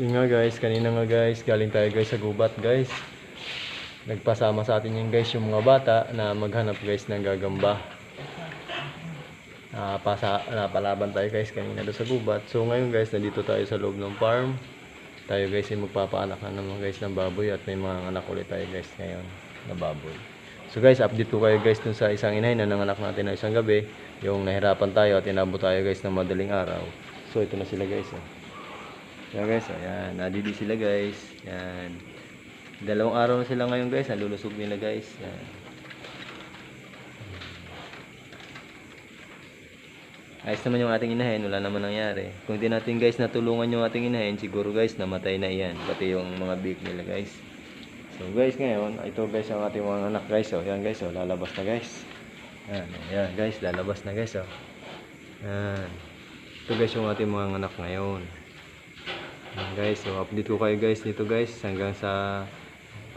Yun nga guys, kanina nga guys, galing tayo guys sa gubat guys. Nagpasama sa atin yung guys yung mga bata na maghanap guys ng gagamba. Napasa, napalaban tayo guys kanina doon sa gubat. So ngayon guys, nandito tayo sa loob ng farm. Tayo guys ay magpapaanak na naman guys ng baboy at may mga anak ulit tayo guys ngayon na baboy. So guys, update ko kayo guys dun sa isang inay na nanganak natin na isang gabi. Yung nahirapan tayo at inabot tayo guys ng madaling araw. So ito na sila guys. Oh. Yan guys, ayan, nadidi sila guys. Yan. Dalawang araw na sila ngayon guys, nalulusog nila guys. Yan. Ayos naman yung ating inahin, wala naman nangyari. Kung di natin guys natulungan yung ating inahin, siguro guys namatay na iyan. Pati yung mga big nila guys. So guys ngayon, ito guys ang ating mga anak guys. Oh, yan guys, oh, lalabas na guys. Yan, yan guys, lalabas na guys. Oh. Yan. Ito guys yung ating mga anak ngayon. Guys, so update ko kayo guys dito guys hanggang sa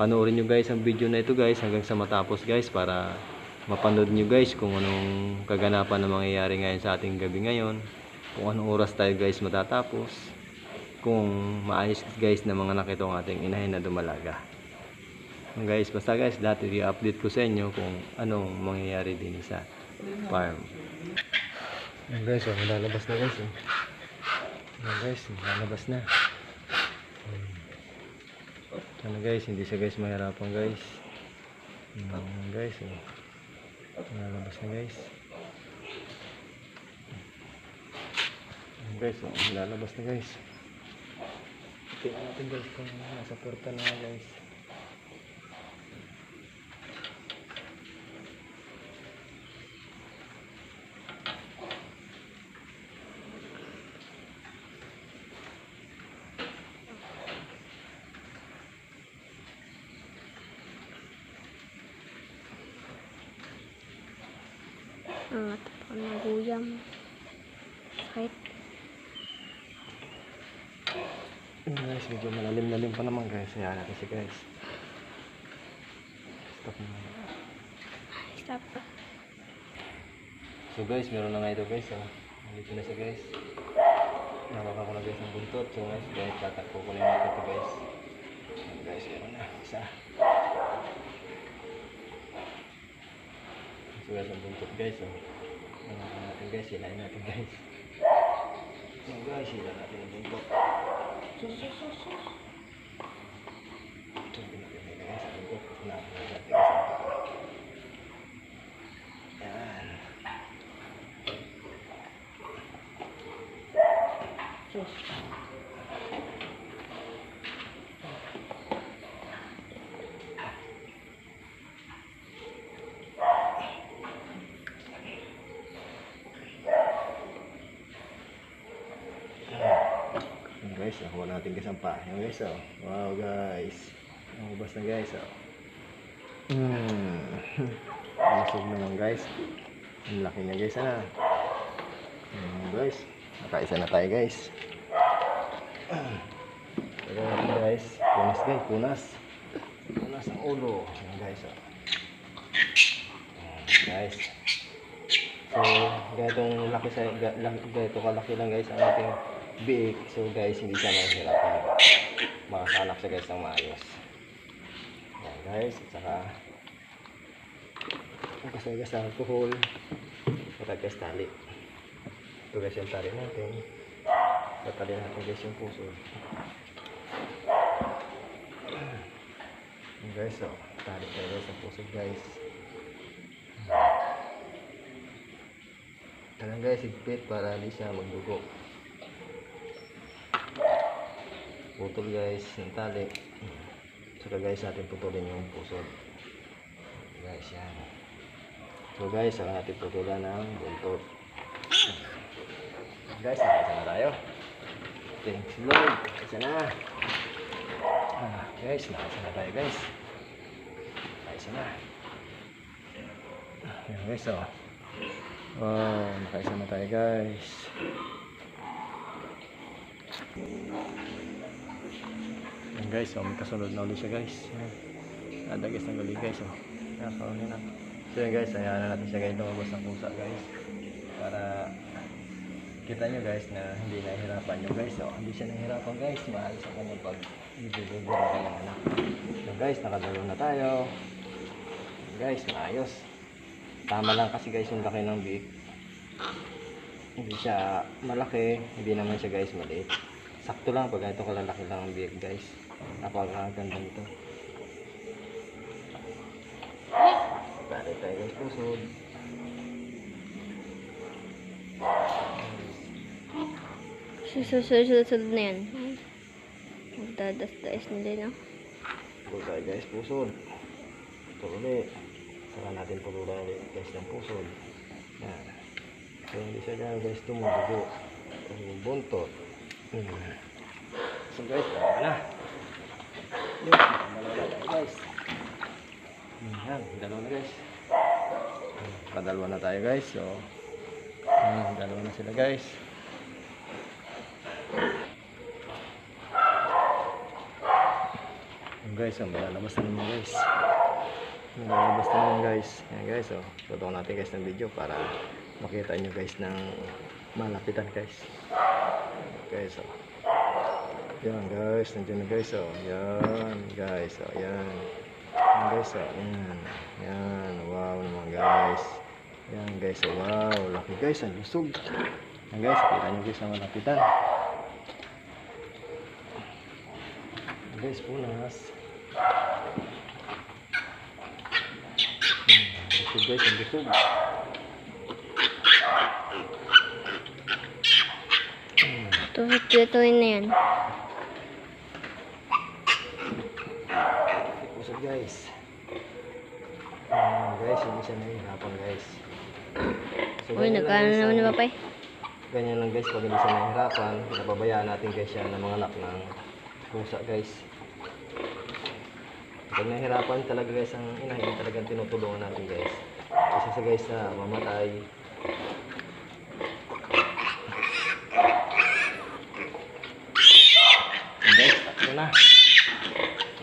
panoorin nyo guys ang video na ito guys hanggang sa matapos guys para mapanood nyo guys kung anong kaganapan na mangyayari ngayon sa ating gabi ngayon kung anong oras tayo guys matatapos kung maayos guys na mga anak ito ang ating inahin na dumalaga guys basta guys dati i-update ko sa inyo kung anong mangyayari din sa farm Yan guys oh, lalabas na guys oh. Yan guys, lalabas na. Sana guys, hindi siya guys mahirapan guys. Yan guys, lalabas na guys. Yan guys, lalabas na guys. Tingnan natin guys kung nasa porta na guys. Ang ato pa naguyam. Sakit. Yan guys, medyo malalim-lalim pa naman guys. Hayaan natin si guys. Stop na. Stop. So guys, meron na nga ito guys. Oh. Nandito na siya guys. Nawakan ko na guys ng buntot. So guys, guys, tatakpo ko na yung ito guys. Guys, meron na. Isa. Guys, ang buntot guys. Oh. Nawakan natin guys. Hilahin natin guys. So guys, hilahin natin ang buntot. Sus, sus, sus, sus. So, pinapilay na guys. Ang buntot. Nawakan natin guys. ang buntot. Yan. Yan guys, nakuha natin guys ang pa. Yan guys, oh. Wow guys. Nakubas na guys, oh. Hmm. Lusog naman guys. Ang laki niya guys, ah. Yan guys. Nakaisa na tayo guys. Pero natin guys. Punas guys, punas. Punas ang ulo. Yan guys, oh. Guys. So, ganitong laki sa ganito kalaki lang guys ang ating biik. So guys, hindi siya mahirapan. Makakalak siya guys ng maayos. Yan guys, at saka kung kasi guys sa alcohol, saka guys tali. Ito guys yung tali natin. Tatali natin guys yung puso. Yan guys, so, tali tayo ang puso guys. Kailangan guys, higpit para hindi siya magdugo. Putol guys, yung tali. Saka guys, natin putulin yung puso. Guys, yan. So guys, saka natin putulan ng buntot. Guys, nakisa na tayo. Thanks Lord. Nakisa na. Ah, guys, nakisa na tayo guys. Nakisa na. Yan guys, oh. Wow, nakaisa na tayo guys. Yan guys, oh, may kasunod na ulit siya guys. Ada guys ng galing guys. Oh. Yan, karoon na. So yan guys, hayaan na natin siya guys lumabas ng pusa guys. Para kita nyo guys na hindi nahihirapan nyo guys. So, hindi siya nahihirapan guys. Maayos ang kanyang pag ang kanyang anak. So guys, nakadalo na tayo. Guys, maayos. Tama lang kasi guys yung laki ng biik. Hindi siya malaki, hindi naman siya guys maliit. Sakto lang pag ganito kalalaki lang ang biik guys. Napakaganda nito. Balik tayo guys pusod. Susunod-sunod na yan. Magdadas-das nila, no? Pusod tayo guys pusod. Ito ulit. Saka natin pulutan ulit guys ng pusod. Yan. So hindi siya ganun guys tumudugo. Buntot. Hmm. So guys, tama na. Yun, dalawa na guys. Yan, dalawa na guys. Padalawa na tayo guys. So, hmm, dalawa na sila guys. Yung guys, oh, malalabas na naman guys. Malalabas na naman guys. Yan guys, oh. Tutukan natin guys ng video para makita nyo guys ng malapitan guys. Guys, oh. Yan guys, nandiyan na guys, oh. Yan guys, oh. Yan. Yan guys, oh. Yan. Yan. Wow naman guys. Yan guys, oh. Wow. Laki guys, ang lusog. Yan guys, kita nyo guys ang malapitan. Yan guys, punas. Hmm, lusog guys, ang lusog. Hmm. Tututuin na yan. Pusod guys. Ah, guys, hindi siya nahihirapan guys. So, Uy, nagkano naman ni Papay? Ganyan lang guys, pag hindi siya nahihirapan, napabayaan natin guys siya ng mga anak ng pusa guys. Pag nahihirapan talaga guys ang inahin, talagang tinutulungan natin guys. Kasi sa guys na mamatay, Yan, guys, tatlo na.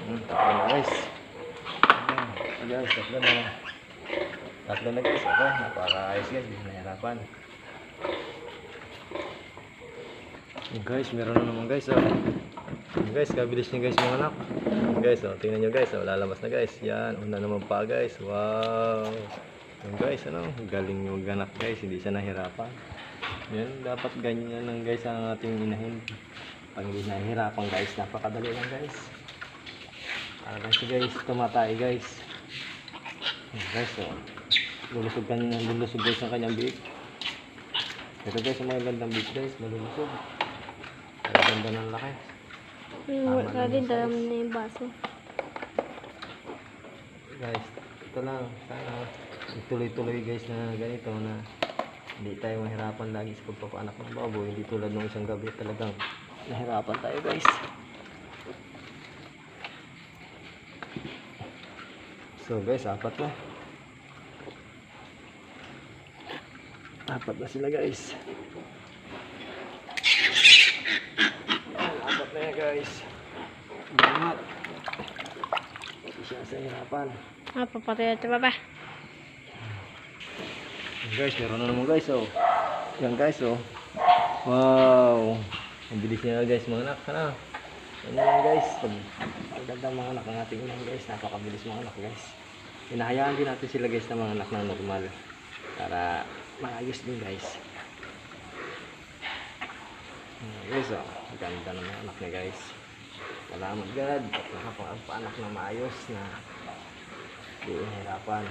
Hmm, na guys. Guys, tatlo na. Tatlo na guys, okay. Napakaayos guys, hindi nahihirapan. Yung guys, meron na naman guys, oh. Guys, kabilis niya guys mga anak. Guys, oh, tingnan nyo guys, oh, lalabas na guys. Yan, una naman pa guys. Wow. Yung guys, ano, galing yung ganak guys, hindi siya nahirapan. Yan, dapat ganyan lang guys ang ating inahin. Pag hindi nahihirapan guys, napakadali lang guys. Para si guys, tumatay guys. Guys, oh. Lulusog, kan, lulusog guys ang kanyang biik. Ito guys, ang mga gandang biik guys, malulusog. Ang ganda ng laki. Hmm, wala din, dala mo na yung baso. Guys, ito lang. Sana ituloy-tuloy guys na ganito na hindi tayo mahirapan lagi sa pagpapaanak ng baboy. Hindi tulad nung isang gabi talagang nahirapan tayo guys. So guys, apat na. Apat na sila guys. Apat na yan guys. Bangat. Hindi siya sa hirapan. Ah, papatay ito. Yan guys, meron na naman guys oh. Yan guys oh. Wow. Ang bilis niya guys mga anak. Ano? Yan guys. Pag pagdagdag mga anak ng ating ilang guys. Napakabilis mga anak guys. Hinahayaan din natin sila guys na mga anak na normal. Para maayos din guys. Yan guys oh. Ang Ganda ng mga anak niya guys. Salamat God. At nakapag-anak na maayos na hindi hirapan.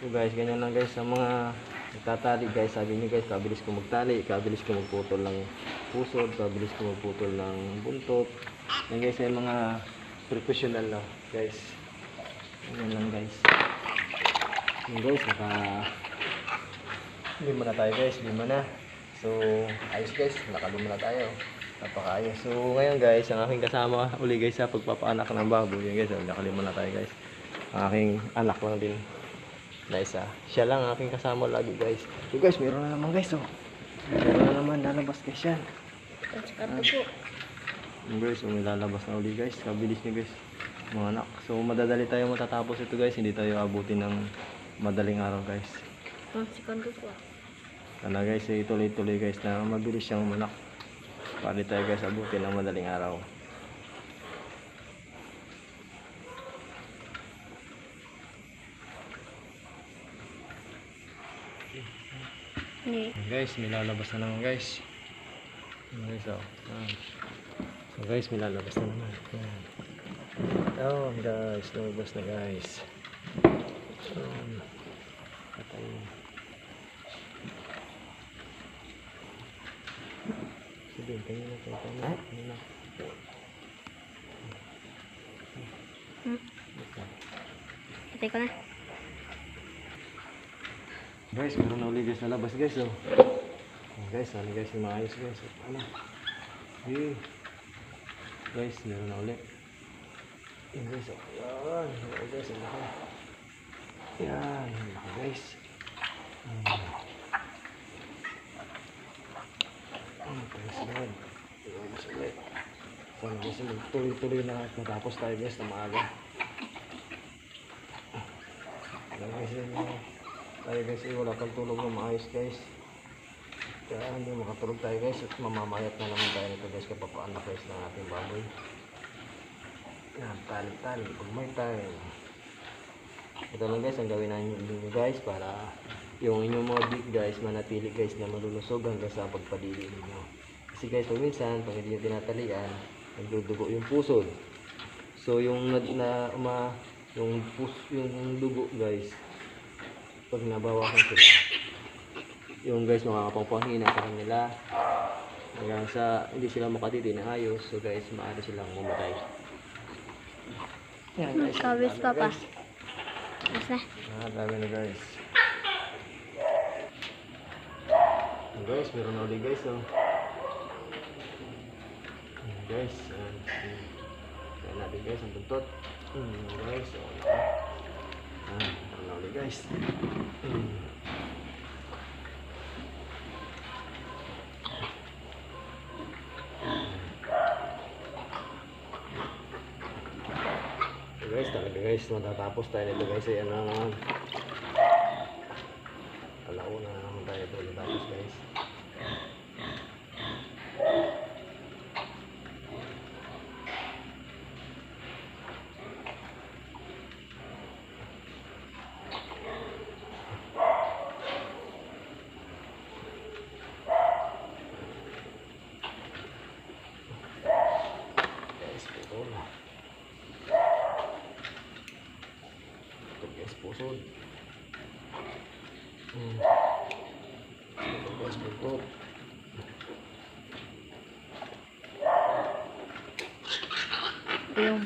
So guys, ganyan lang guys sa mga nagtatali guys. Sabi niyo guys, kabilis ko magtali, kabilis ko magputol ng pusod, kabilis ko magputol ng buntot. Yan guys, ay mga professional na guys. Ganyan lang guys. Yan guys, naka lima na tayo guys, lima na. So, ayos guys, nakaluma na tayo. Napakaayos. So, ngayon guys, ang aking kasama uli guys sa pagpapaanak ng baboy. Yan guys, nakalima na tayo guys. Ang aking anak lang din na isa. Siya lang ang aking kasama lagi guys. So guys, meron na naman guys oh. Meron na naman lalabas guys yan. At saka dugo. Yung guys, yung lalabas na uli guys. Kabilis niya guys. Mga anak. So madadali tayo matatapos ito guys. Hindi tayo abutin ng madaling araw guys. Saka dugo. Sana guys, eh, tuloy-tuloy guys na mabilis siyang umanak. Para di tayo guys abutin ng madaling araw. Hindi. Guys, may lalabas na naman guys. Ayan, guys, oh. Ayan. So guys, may lalabas na naman. Ayan. Oh, guys, lumabas na guys. Um, patay. Sige, kanina na tayo. Kanina. Kanina. Hmm. Patay ko na. Guys, meron na uli guys na labas guys oh. Oh, guys, ano guys, yung maayos guys. Oh, Ano? Hey. Guys, meron na uli. Yan guys, oh. Yan. Yan guys, ang laki. Yan, ang laki guys. Hmm. Oh, praise God. Yan guys ulit. Guys, magtuloy-tuloy na at matapos tayo guys na maaga. Yan guys, yan yung tayo guys eh, wala pang tulog na maayos guys. Kaya hindi makatulog tayo guys at mamamayat na naman tayo nito guys kapag paano guys ng ating baboy. Yan tali tali pag time. Ito lang guys ang gawin ninyo guys para yung inyong mga beef guys manatili guys na malulusog hanggang sa pagpadili ninyo. Kasi guys pag minsan pag hindi nyo tinatalian nagdudugo yung pusod so yung na, na uma, yung pus yung dugo guys pag nabawasan sila yung guys makakapangpanghina sa kanila. Hanggang sa hindi sila makatiti na ayos. So guys maaari silang mamatay. Yan. Guys Kawis pa pa. Mas na. ah dami na guys. Yan, guys meron na ulit guys oh. Yan, guys yan yan natin guys ang buntot. Yan, guys oh ah na ulit guys Hmm. Guys, talaga guys, matatapos tayo nito guys. Ayan na naman. Alauna na naman tayo ito natapos guys. Guys, putol. Ito guys, pusod. Hmm. Ito guys, putol. Yung.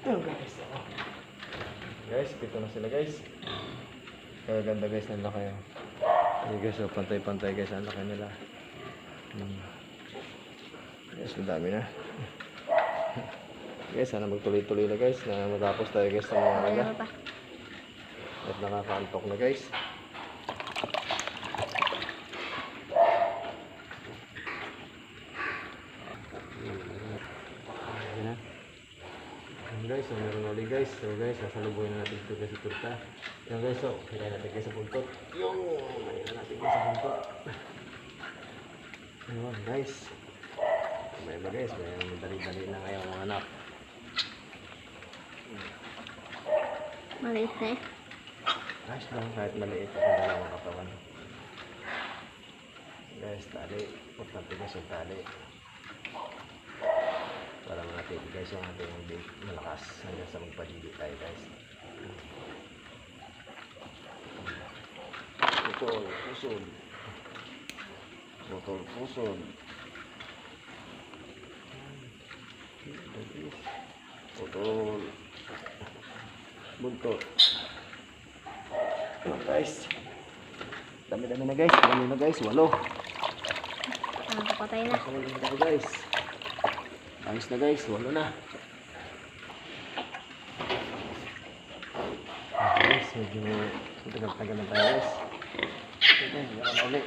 Ayun guys. oh. Guys, pito na sila guys. Kaya ganda guys, ng laki. oh. Ayun guys, oh, pantay-pantay guys, ang laki nila. Hmm. Guys, ang dami na. guys, sana magtuloy-tuloy na guys, na matapos tayo guys ng mga. Ano? At nakakaantok na guys. Ayan na. Ayan guys, so meron ulit guys. So guys, sasalubuhin na natin ito guys sa turta. Ayan guys, so kaya natin guys sa buntot. Yung, kaya natin guys sa buntot. Ayan guys. May ba guys, may dali-dali na ngayon mga anak. Maliit eh. Ayos lang kahit maliit ang dalawang katawan. Guys, tali. Importante guys yung tali. Para natin guys yung ating big malakas hanggang sa magpadili tayo guys. Putol, pusod. Putol, pusod. Putol. Buntot. Ayan, guys. Dami-dami na guys. Dami na guys. Walo. Ah, kapatay na. Walo na guys. Ayos na guys. Walo na. Ah, guys, medyo tagal-tagal na tayo guys. Okay, meron na ulit.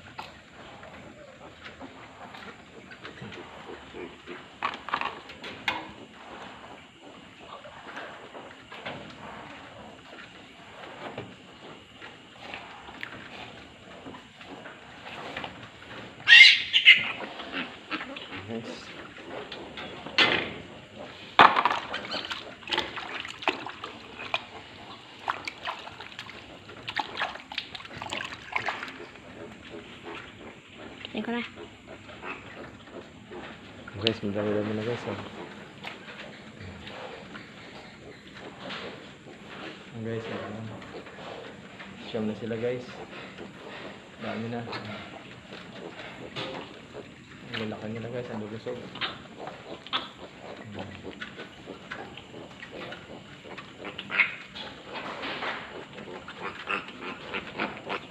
Patayin ko na. Guys, magdami mo na guys. Oh. Guys, oh. Siyam na sila guys. Dami na. Ang lalaki nila guys, ang lulusog.